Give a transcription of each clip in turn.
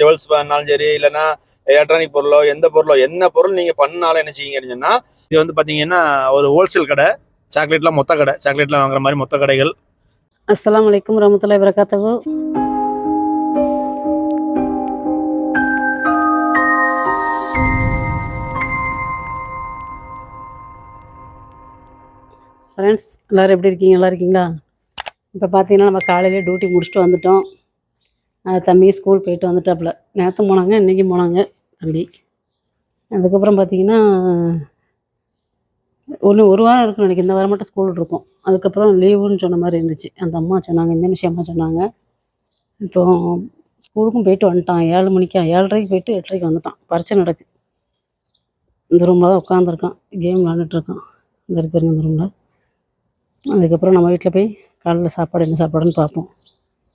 Jewels பண்ணாலும் சரி இல்லைன்னா எலக்ட்ரானிக் பொருளோ எந்த பொருளோ என்ன பொருள் நீங்கள் பண்ணாலும் என்ன செய்யுங்க இது வந்து பார்த்தீங்கன்னா ஒரு ஹோல்சேல் கடை. சாக்லேட்லாம் மொத்த கடை. சாக்லேட்லாம் வாங்குற மாதிரி மொத்த கடைகள். அஸ்லாம் வலைக்கம் வரமத்துல்லாஹி வரகாத்துஹு ஃப்ரெண்ட்ஸ் எல்லோரும் எப்படி இருக்கீங்க? நல்லா இருக்கீங்களா? இப்போ பார்த்தீங்கன்னா நம்ம காலையிலே டியூட்டி முடிச்சுட்டு வந்துட்டோம். தம்பி ஸ்கூல் போயிட்டு வந்துட்டாப்புல. நேற்று போனாங்க இன்றைக்கும் போனாங்க தம்பி. அதுக்கப்புறம் பார்த்தீங்கன்னா ஒன்று ஒரு வாரம் இருக்குன்னு நினைக்கிறேன். இந்த வாரம் மட்டும் ஸ்கூல் இருக்கும். அதுக்கப்புறம் லீவுன்னு சொன்ன மாதிரி இருந்துச்சு. அந்த அம்மா சொன்னாங்க இந்த விஷயமா சொன்னாங்க. இப்போ ஸ்கூலுக்கும் போயிட்டு வந்துட்டான். ஏழு மணிக்கா ஏழரைக்கு போயிட்டு எட்டரைக்கு வந்துட்டான். பரீட்சை நடக்கு. இந்த ரூமில் தான் உட்காந்துருக்கான் கேம் விளாண்டுட்ருக்கான் இந்த இருக்கிற இந்த ரூமில் அதுக்கப்புறம் நம்ம வீட்டில் போய் காலையில் சாப்பாடு என்ன சாப்பாடுன்னு பார்ப்போம்.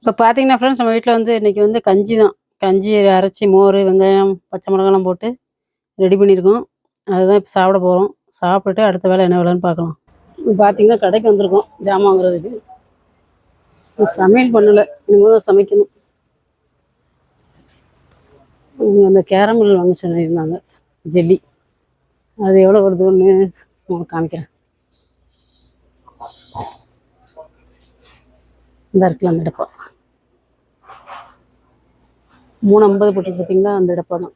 இப்போ பார்த்தீங்கன்னா ஃப்ரெண்ட்ஸ் நம்ம வீட்டில் வந்து இன்றைக்கி வந்து கஞ்சி தான். கஞ்சி அரைச்சி மோர் வெங்காயம் பச்சை மிளகாலாம் போட்டு ரெடி பண்ணியிருக்கோம் அதுதான் இப்போ சாப்பிட போகிறோம் சாப்பிட்டுட்டு அடுத்த வேலை என்ன வேலைன்னு பார்க்கலாம். இப்போ பார்த்தீங்கன்னா கடைக்கு வந்திருக்கோம். ஜாமான் வாங்குறதுக்கு சமையல் பண்ணலை. இனிமேல் தான் சமைக்கணும். அந்த கேரமல் வாங்க சொல்லியிருந்தாங்க. ஜெல்லி. அது எவ்வளோ வருதுன்னு உங்களுக்கு காமிக்கிறேன். இந்த இருக்கலாம் அந்த மூணு ஐம்பது போட்டு பார்த்தீங்களா அந்த டப்பா தான்.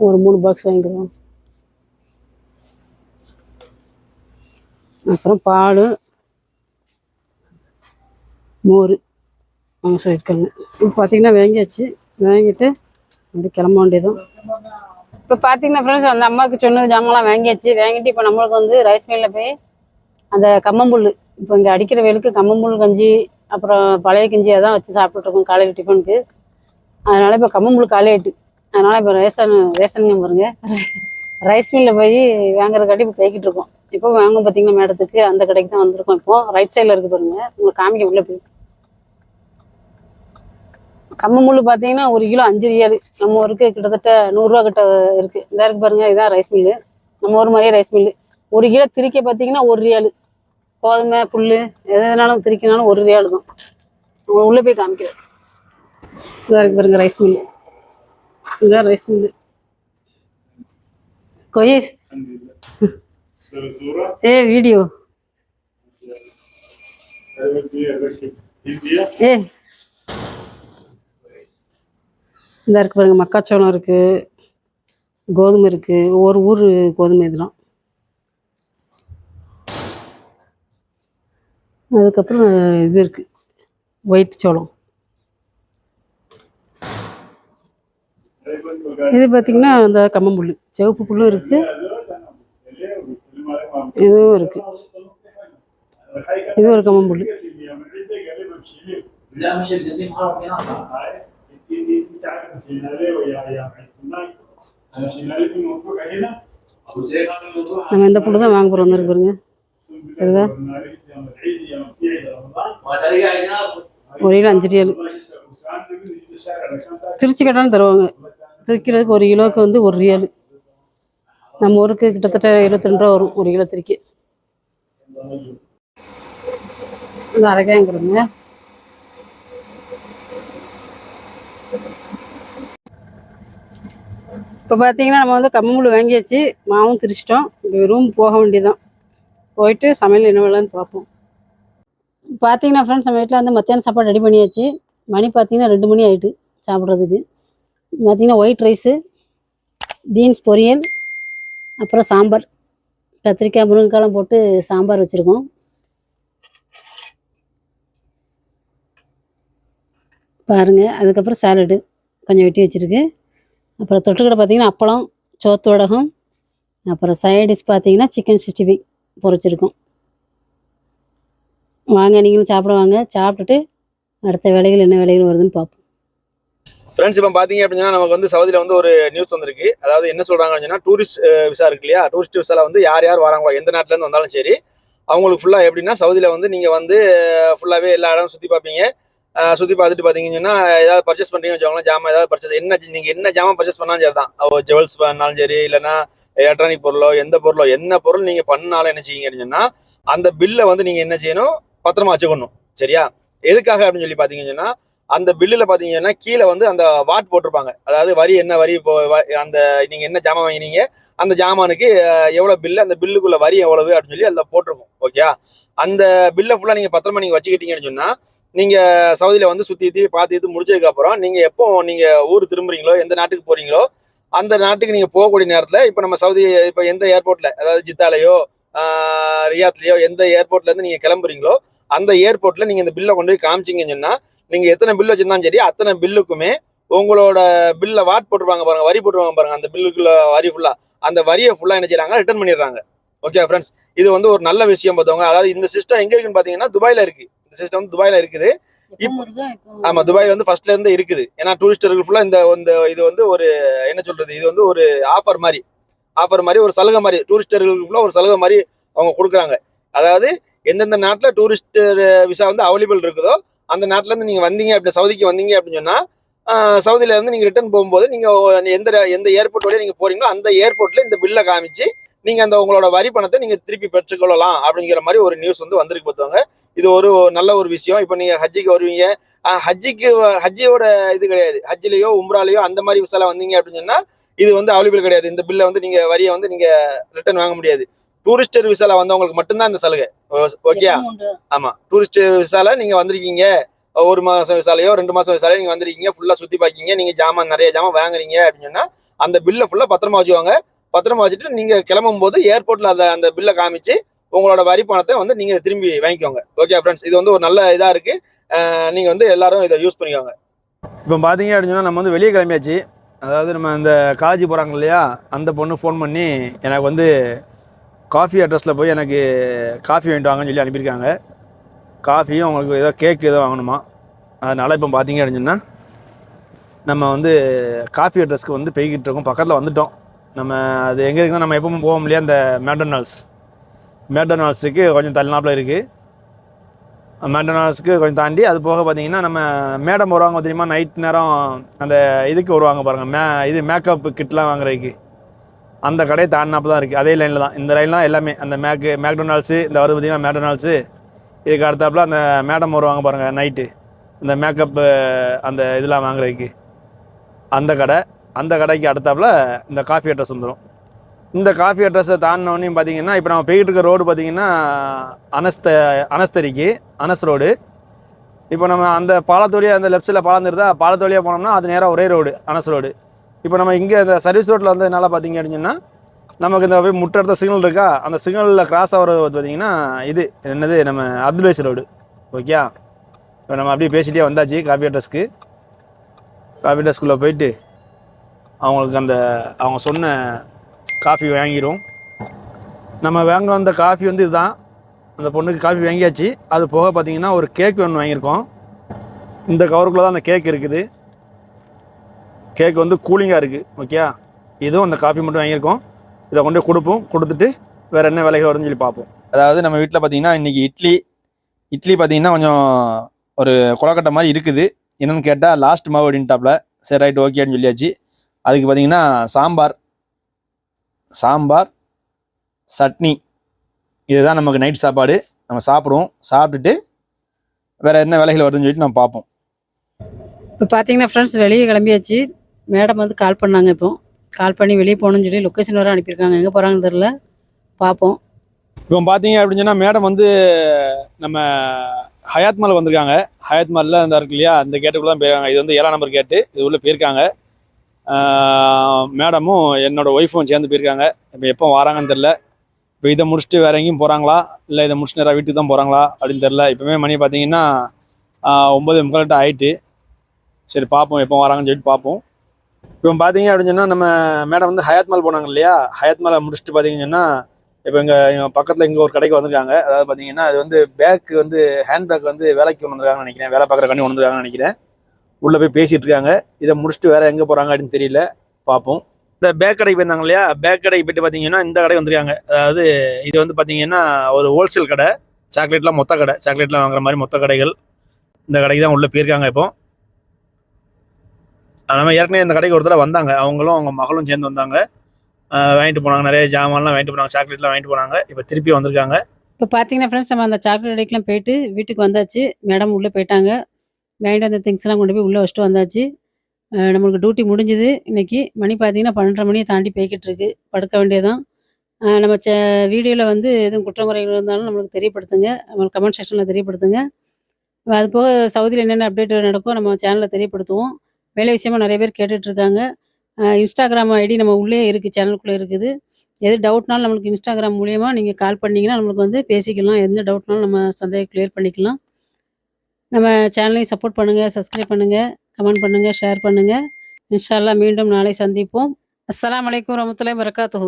ஒரு மூணு பாக்ஸ் வாங்கிடுவோம். அப்புறம் பால். மோர். அவங்க சொல்லியிருக்காங்க. இப்போ பார்த்தீங்கன்னா வாங்கியாச்சு. வாங்கிட்டு அப்படி கிளம்ப வேண்டியதும் இப்போ பார்த்தீங்கன்னா ஃப்ரெண்ட்ஸ் அந்த அம்மாவுக்கு சொன்னது ஜாமான்லாம் வாங்கியாச்சு. வாங்கிட்டு இப்போ நம்மளுக்கு வந்து ரைஸ் மில்லில் போய் அந்த கம்மம்புல் இப்போ இங்கே அடிக்கிற வேலுக்கு கம்மம்புல் கஞ்சி அப்புறம் பழைய கஞ்சி அதான் வச்சு சாப்பிட்டுருக்கோம் காலையில் டிஃபனுக்கு அதனால் இப்போ கம்மம்புல் காலையிட்டு அதனால் இப்போ ரேஷன் ரேஷனுங்க பாருங்க. ரைஸ் மில்லில் போய் வாங்குறதுக்காட்டி இப்போ போய்கிட்டு இருக்கோம். இப்போ வாங்க பார்த்தீங்கன்னா மேடத்துக்கு? அந்த கடைக்கு தான் வந்திருக்கோம் இப்போ. ரைட் சைடில் இருக்கு பாருங்க. உங்களுக்கு காமிக்க உள்ள போய். கம்மமுள் பார்த்தீங்கன்னா ஒரு கிலோ அஞ்சு ரியாலு. நம்ம ஊருக்கு கிட்டத்தட்ட நூறுரூவா கிட்ட இருக்குது இதாக இருக்கு பாருங்க. இதான் ரைஸ் மில்லு நம்ம ஊர் மாதிரியே ரைஸ் மில்லு ஒரு கிலோ திரிக்க பார்த்தீங்கன்னா ஒரு ரியாலு. கோதுமை புல் எதனாலும் எதுனாலும் திரிக்கினாலும் ஒரு ரியாலு தான். உங்களை உள்ளே போய் காமிக்கிறேன். இதாக இருக்கு பாருங்க ரைஸ் மில்லு இதுதான் ரைஸ் மில்லு கொயஸ் ஏ வீடியோ ஏ. இதாக இருக்கு பாருங்க மக்காச்சோளம் இருக்குது கோதுமை இருக்குது ஒவ்வொரு ஊர் கோதுமை இதெல்லாம். அதுக்கப்புறம் இது இருக்குது ஒயிட் சோளம். இது பார்த்திங்கன்னா அந்த கம்மம்புல் சிவப்பு புல்லும் இருக்குது இதுவும் இருக்குது இது ஒரு கம்மம்புல் நம்ம இந்த புல் தான் வாங்க போகிறோம் வந்துருக்கு பாருங்க. சரிதா அஞ்சு ரியல் திருச்சி கட்டான்னு தருவாங்க. திரிக்கிறதுக்கு ஒரு கிலோவுக்கு வந்து ஒரு ரியல். நம்ம ஊருக்கு கிட்டத்தட்ட இருபத்தி ரெண்டு ரூபா வரும் ஒரு கிலோ திரிக்கு. இது அரைக்காயங்கிறதுங்க. இப்போ பார்த்தீங்கன்னா நம்ம வந்து கம்மமுள் வாங்கியாச்சு மாவும் திரிச்சிட்டோம். இப்போ ரூம் போக வேண்டியதுதான். போயிட்டு சமையல் என்ன வேலைன்னு பார்ப்போம். பார்த்தீங்கன்னா ஃப்ரெண்ட்ஸ் நம்ம வீட்டில் வந்து மத்தியானம் சாப்பாடு ரெடி பண்ணியாச்சு. மணி பார்த்தீங்கன்னா ரெண்டு மணி ஆயிட்டு சாப்பிட்றதுக்கு. பார்த்திங்கன்னா ஒயிட் ரைஸு பீன்ஸ் பொரியல் அப்புறம் சாம்பார். கத்திரிக்காய் முருங்கைக்காலம் போட்டு சாம்பார் வச்சுருக்கோம். பாருங்கள் அதுக்கப்புறம் சாலடு கொஞ்சம் வெட்டி வச்சுருக்கு. அப்புறம் தொட்டுக்கடை பார்த்திங்கன்னா அப்பளம் சோத்தோடகம் அப்புறம் சைடிஷ் பார்த்தீங்கன்னா சிக்கன் சிக்ஸ்டி ஃபைவ் பொரிச்சிருக்கோம் வாங்க நீங்களும் சாப்பிட வாங்க. சாப்பிட்டுட்டு அடுத்த வேலைகள் என்ன வேலைகள் வருதுன்னு பார்ப்போம். ஃப்ரெண்ட்ஸ் இப்போ பார்த்தீங்க அப்படின்னா நமக்கு வந்து சவுதியில் வந்து ஒரு நியூஸ் வந்திருக்கு. அதாவது என்ன சொல்கிறாங்க அப்படின்னா டூரிஸ்ட் விசா இருக்கு இல்லையா? டூரிஸ்ட் விசாவில் வந்து யார் யார் வராங்களோ எந்த நாட்டிலேருந்து வந்தாலும் சரி அவங்களுக்கு ஃபுல்லாக எப்படின்னா சவுதியில் வந்து நீங்கள் வந்து ஃபுல்லாகவே எல்லா இடமும் சுற்றி பார்ப்பீங்க சுற்றி பார்த்துட்டு பார்த்தீங்கன்னா ஏதாவது பர்ச்சேஸ் பண்ணுறீங்கன்னு வச்சுக்கோங்களேன் ஜாமான் ஏதாவது பர்ச்சேஸ் என்ன நீங்கள் என்ன ஜாமான் பர்ச்சேஸ் பண்ணாலும் சரி தான் ஜுவல்ஸ் பண்ணாலும் சரி இல்லைன்னா எலக்ட்ரானிக் பொருளோ எந்த பொருளோ என்ன பொருள் நீங்கள் பண்ணாலும் என்ன செய்யுங்க அப்படின்னா அந்த பில்லை வந்து நீங்கள் என்ன செய்யணும் பத்திரமா வச்சுக்கணும். சரியா? எதுக்காக அப்படின்னு சொல்லி பார்த்தீங்கன்னா அந்த பில்லுல பாத்தீங்கன்னா கீழே வந்து அந்த வாட் போட்டிருப்பாங்க. அதாவது வரி என்ன வரி இப்போ வ- அந்த நீங்க என்ன ஜாமான் வாங்கினீங்க அந்த ஜாமானுக்கு எவ்வளோ எவ்வளவு பில்லு அந்த பில்லுக்குள்ள வரி எவ்வளவு அப்படின்னு சொல்லி அதில் போட்டிருக்கும். ஓகே அந்த பில்லை ஃபுல்லா நீங்க பத்திரமா நீங்க வச்சுக்கிட்டீங்கன்னு சொன்னா நீங்க சவுதியில வந்து சுத்தி சுத்தி பார்த்து இது முடிச்சதுக்கு அப்புறம் நீங்க எப்போ நீங்க ஊர் திரும்புறீங்களோ எந்த நாட்டுக்கு போறீங்களோ அந்த நாட்டுக்கு நீங்க போகக்கூடிய நேரத்துல இப்ப நம்ம சவுதி இப்ப எந்த ஏர்போர்ட்ல அதாவது ஜித்தாலையோ ஆஹ், ரியாத்லயோ எந்த ஏர்போர்ட்ல இருந்து நீங்க கிளம்புறீங்களோ அந்த ஏர்போர்ட்ல நீங்க இந்த பில்லை கொண்டு போய் காமிச்சீங்கன்னு சொன்னா நீங்க எத்தனை பில் வச்சிருந்தாலும் சரி அத்தனை பில்லுக்குமே உங்களோட பில்ல வாட் போட்டுருவாங்க பாருங்க வரி போட்டுருவாங்க பாருங்க அந்த பில்லுக்குள்ள வரி ஃபுல்லா அந்த வரியை ஃபுல்லா என்ன செய்றாங்க? ரிட்டர்ன் பண்ணிடுறாங்க. ஓகே ஃப்ரெண்ட்ஸ் இது வந்து ஒரு நல்ல விஷயம் பார்த்தவங்க. அதாவது இந்த சிஸ்டம் எங்க இருக்குன்னு பாத்தீங்கன்னா துபாயில இருக்கு. இந்த சிஸ்டம் வந்து துபாயில இருக்குது. ஆமா துபாய் வந்து ஃபர்ஸ்ட்ல இருந்து இருக்குது. ஏன்னா டூரிஸ்டர்கள் ஃபுல்லா இந்த இந்த இது வந்து ஒரு என்ன சொல்றது இது வந்து ஒரு ஆஃபர் மாதிரி. ஆஃபர் மாதிரி ஒரு சலுகை மாதிரி. டூரிஸ்டர்களுக்கு ஃபுல்லா ஒரு சலுகை மாதிரி அவங்க கொடுக்குறாங்க. அதாவது எந்தெந்த நாட்டில் டூரிஸ்ட் விசா வந்து அவைலபிள் இருக்குதோ அந்த நாட்டிலேருந்து இருந்து வந்தீங்க அப்படி சவுதிக்கு வந்தீங்க அப்படின்னு சொன்னால் சவுதியிலேருந்து நீங்கள் ரிட்டர்ன் போகும்போது நீங்கள் எந்த எந்த ஏர்போர்ட் வழியா நீங்கள் போறீங்களோ அந்த ஏர்போர்ட்டில் இந்த பில்லை காமிச்சு நீங்கள் அந்த உங்களோட வரி பணத்தை நீங்கள் திருப்பி பெற்றுக்கொள்ளலாம் அப்படிங்கிற மாதிரி ஒரு நியூஸ் வந்து வந்திருக்கு பார்த்துவாங்க இது ஒரு நல்ல ஒரு விஷயம். இப்போ நீங்கள் ஹஜ்ஜிக்கு வருவீங்க. ஹஜ்ஜிக்கு ஹஜ்ஜியோட இது கிடையாது. ஹஜ்ஜிலேயோ உம்ராலேயோ அந்த மாதிரி விசால வந்தீங்க அப்படின்னு சொன்னால் இது வந்து அவைலபிள் கிடையாது. இந்த பில்லை வந்து நீங்கள் வரியை வந்து நீங்கள் ரிட்டர்ன் வாங்க முடியாது. டூரிஸ்டர் விசால வந்தவங்களுக்கு மட்டும்தான் இந்த சலுகை. ஓகே. ஆமா. டூரிஸ்ட் விசால நீங்க வந்திருக்கீங்க. ஒரு மாசம் விசாலையோ ரெண்டு மாசம் விசாலையோ நீங்க வந்திருக்கீங்க. ஃபுல்லா சுத்தி பாக்கீங்க. நீங்க ஜாமான் நிறைய ஜாமான் வாங்குறீங்க அப்படின்னு சொன்னா அந்த பில்லை ஃபுல்லா பத்திரமா வச்சுவாங்க பத்திரமா வச்சுட்டு நீங்க கிளம்பும் போது ஏர்போர்ட்ல அந்த அந்த பில்லை காமிச்சு உங்களோட வரி பணத்தை வந்து நீங்க திரும்பி வாங்கிக்கோங்க. ஓகே ஃப்ரெண்ட்ஸ் இது வந்து ஒரு நல்ல இதா இருக்கு. நீங்க வந்து எல்லாரும் இதை யூஸ் பண்ணிக்கோங்க. இப்போ பார்த்தீங்க அப்படின்னு சொன்னா நம்ம வந்து வெளியே கிளம்பியாச்சு. அதாவது நம்ம இந்த காலேஜ் போகிறாங்க இல்லையா? அந்த பொண்ணு ஃபோன் பண்ணி எனக்கு வந்து காஃபி அட்ரஸில் போய் எனக்கு காஃபி வாங்கிட்டு வாங்கன்னு சொல்லி அனுப்பியிருக்காங்க. காஃபியும் அவங்களுக்கு ஏதோ கேக் ஏதோ வாங்கணுமா? அதனால் இப்போ பார்த்தீங்க அப்படின்னா நம்ம வந்து காஃபி அட்ரஸ்க்கு வந்து போய்கிட்டு இருக்கோம். பக்கத்தில் வந்துட்டோம். நம்ம அது எங்கே இருக்குன்னா நம்ம எப்பவும் போக முடியாது அந்த மேக்டொனால்ட்ஸ் மேக்டொனால்ட்ஸுக்கு கொஞ்சம் தள்ளினாப்பில் இருக்குது மேக்டொனால்ட்ஸுக்கு கொஞ்சம் தாண்டி அது போக பார்த்தீங்கன்னா நம்ம மேடம் வருவாங்க தெரியுமா? நைட் நேரம் அந்த இதுக்கு வருவாங்க பாருங்கள் மே இது மேக்கப் கிட்லாம் வாங்குறதுக்கு. அந்த கடை தாண்டினாப்பு தான் இருக்குது அதே லைனில் தான். இந்த லைன்லாம் எல்லாமே அந்த மேக்கு மேக்டொனால்ட்ஸு இந்த வருது பார்த்தீங்கன்னா மேக்டொனால்ட்ஸு இதுக்கு அடுத்தாப்புல அந்த மேடம் வருவாங்க பாருங்கள் நைட்டு இந்த மேக்கப்பு அந்த இதெல்லாம் வாங்குறதுக்கு. அந்த கடை அந்த கடைக்கு அடுத்தாப்புல இந்த காஃபி அட்ரஸ் வந்துடும் இந்த காஃபி அட்ரஸை தாண்டினோடனே பார்த்தீங்கன்னா இப்போ நம்ம போய்கிட்டு இருக்க ரோடு பார்த்தீங்கன்னா அனஸ்த அனஸ்தரிக்கு அனஸ் ரோடு இப்போ நம்ம அந்த பாலத்தோலியாக அந்த லெஃப்ட் சைடில் பாலம் இருந்தால் பாலத்தோலியாக போனோம்னா அது நேராக ஒரே ரோடு அனஸ் ரோடு இப்போ நம்ம இங்கே இந்த சர்வீஸ் ரோட்டில் வந்ததுனால பார்த்தீங்க அப்படின்னா நமக்கு இந்த போய் முட்டை சிக்னல் இருக்கா? அந்த சிக்னலில் கிராஸ் ஆகிறது பார்த்தீங்கன்னா இது என்னது நம்ம அப்துல்வேஸ் ரோடு ஓகே இப்போ நம்ம அப்படியே பேசிகிட்டே வந்தாச்சு காஃபி அட்ரஸ்க்கு காஃபி அட்ரஸ்க்குள்ளே போயிட்டு அவங்களுக்கு அந்த அவங்க சொன்ன காஃபி வாங்கிடும் நம்ம வாங்க வந்த காஃபி வந்து இதுதான். அந்த பொண்ணுக்கு காஃபி வாங்கியாச்சு. அது போக பார்த்தீங்கன்னா ஒரு கேக் ஒன்று வாங்கியிருக்கோம். இந்த கவருக்குள்ளே தான் அந்த கேக் இருக்குது. கேக் வந்து கூலிங்காக இருக்குது ஓகே இதுவும் அந்த காஃபி மட்டும் வாங்கியிருக்கோம். இதை கொண்டு போய் கொடுப்போம் கொடுத்துட்டு வேறு என்ன விலைகள் வரும்னு சொல்லி பார்ப்போம். அதாவது நம்ம வீட்டில் பார்த்தீங்கன்னா இன்றைக்கி இட்லி இட்லி பார்த்தீங்கன்னா கொஞ்சம் ஒரு குளக்கட்டை மாதிரி இருக்குது. என்னென்னு கேட்டால் லாஸ்ட் மாவு அப்படின்ட்டாப்ல. சரி ரைட் ஓகேன்னு சொல்லியாச்சு. அதுக்கு பார்த்தீங்கன்னா சாம்பார் சாம்பார் சட்னி. இதுதான் நமக்கு நைட் சாப்பாடு. நம்ம சாப்பிடுவோம். சாப்பிட்டுட்டு வேற என்ன வேலைகள் வருதுன்னு சொல்லிட்டு நம்ம பார்ப்போம். இப்போ பார்த்தீங்கன்னா ஃப்ரெண்ட்ஸ் வெளியே கிளம்பியாச்சு. மேடம் வந்து கால் பண்ணாங்க இப்போ. கால் பண்ணி வெளியே போகணும்னு சொல்லி லொக்கேஷன் வர அனுப்பியிருக்காங்க. எங்கே போகிறாங்கன்னு தெரில பார்ப்போம் இப்போ பார்த்தீங்க அப்படின்னு சொன்னால் மேடம் வந்து நம்ம ஹயாத் மால் வந்திருக்காங்க. ஹயாத் மாலில் அந்த இருக்கு இல்லையா அந்த கேட்டுக்குள்ள தான் போயிருக்காங்க. இது வந்து ஏழாம் நம்பர் கேட்டு இது உள்ளே போயிருக்காங்க. மேடமும் என்னோட ஒய்ஃபும் சேர்ந்து போயிருக்காங்க. இப்போ எப்போ வராங்கன்னு தெரில இப்போ இதை முடிச்சுட்டு வேற எங்கேயும் போகிறாங்களா இல்லை இதை முடிச்சுட்டு நேராக வீட்டுக்கு தான் போகிறாங்களா அப்படின்னு தெரில இப்போவே மணி பார்த்தீங்கன்னா ஒம்பது முக்கால்கிட்ட ஆயிட்டு. சரி பார்ப்போம் எப்போ வராங்கன்னு சொல்லிட்டு பார்ப்போம் இப்போ பார்த்தீங்க அப்படின்னு சொன்னால் நம்ம மேடம் வந்து ஹயாத் மால் போனாங்க இல்லையா? ஹயாத் மாலை முடிச்சுட்டு பார்த்தீங்கன்னா இப்போ எங்கள் பக்கத்தில் இங்கே ஒரு கடைக்கு வந்திருக்காங்க. அதாவது பார்த்தீங்கன்னா அது வந்து பேக்கு வந்து ஹேண்ட் பேக் வந்து வேலைக்கு கொண்டு வந்திருக்காங்கன்னு நினைக்கிறேன். வேலை பார்க்குற கண்ணி கொண்டு நினைக்கிறேன். உள்ளே போய் பேசிட்டு இருக்காங்க. இதை முடிச்சுட்டு வேறு எங்கே போகிறாங்க அப்படின்னு தெரியல. பார்ப்போம். இந்த பேக் கடைக்கு போயிருந்தாங்க இல்லையா? பேக் கடைக்கு போயிட்டு பார்த்தீங்கன்னா இந்த கடை வந்திருக்காங்க. அதாவது இது வந்து பார்த்தீங்கன்னா ஒரு ஹோல்சேல் கடை. சாக்லேட்லாம் மொத்த கடை. சாக்லேட்லாம் வாங்குற மாதிரி மொத்த கடைகள். இந்த கடைக்கு தான் உள்ளே போயிருக்காங்க இப்போ. நம்ம ஏற்கனவே இந்த கடைக்கு ஒருத்தர் வந்தாங்க. அவங்களும் அவங்க மகளும் சேர்ந்து வந்தாங்க. வாங்கிட்டு போனாங்க. நிறைய ஜாமான்லாம் வாங்கிட்டு போனாங்க. சாக்லேட்லாம் வாங்கிட்டு போனாங்க. இப்போ திருப்பி வந்திருக்காங்க. இப்போ பார்த்தீங்கன்னா ஃப்ரெண்ட்ஸ் நம்ம அந்த சாக்லேட் கடைக்கெலாம் போயிட்டு வீட்டுக்கு வந்தாச்சு. மேடம் உள்ளே போயிட்டாங்க. வாங்கிட்டு அந்த திங்ஸ்லாம் கொண்டு போய் உள்ளே வச்சுட்டு வந்தாச்சு. நம்மளுக்கு டியூட்டி முடிஞ்சுது. இன்றைக்கி மணி பார்த்தீங்கன்னா பன்னெண்டரை மணியை தாண்டி போய்கிட்டு இருக்கு. படுக்க வேண்டியதான் நம்ம சே வீடியோவில் வந்து எதுவும் குற்றம் குறைகள் இருந்தாலும் நம்மளுக்கு தெரியப்படுத்துங்க. நம்மளுக்கு கமெண்ட் செக்ஷனில் தெரியப்படுத்துங்க. அது போக சவுதியில் என்னென்ன அப்டேட் நடக்கும் நம்ம சேனலில் தெரியப்படுத்துவோம். வேலை விஷயமா நிறைய பேர் கேட்டுட்ருக்காங்க. இன்ஸ்டாகிராம் ஐடி நம்ம உள்ளே இருக்குது சேனலுக்குள்ளே இருக்குது. எது டவுட்னாலும் நம்மளுக்கு இன்ஸ்டாகிராம் மூலியமாக நீங்கள் கால் பண்ணிங்கன்னா நம்மளுக்கு வந்து பேசிக்கலாம். எந்த டவுட்னாலும் நம்ம சந்தேகம் கிளியர் பண்ணிக்கலாம். நம்ம சேனலையும் சப்போர்ட் பண்ணுங்கள் சப்ஸ்கிரைப் பண்ணுங்கள் கமெண்ட் பண்ணுங்கள் ஷேர் பண்ணுங்கள் இன்ஷால்லா மீண்டும் நாளை சந்திப்போம். அஸ்லாம் வலைக்கம் வரமத்துல்லாஹி வரகாத்து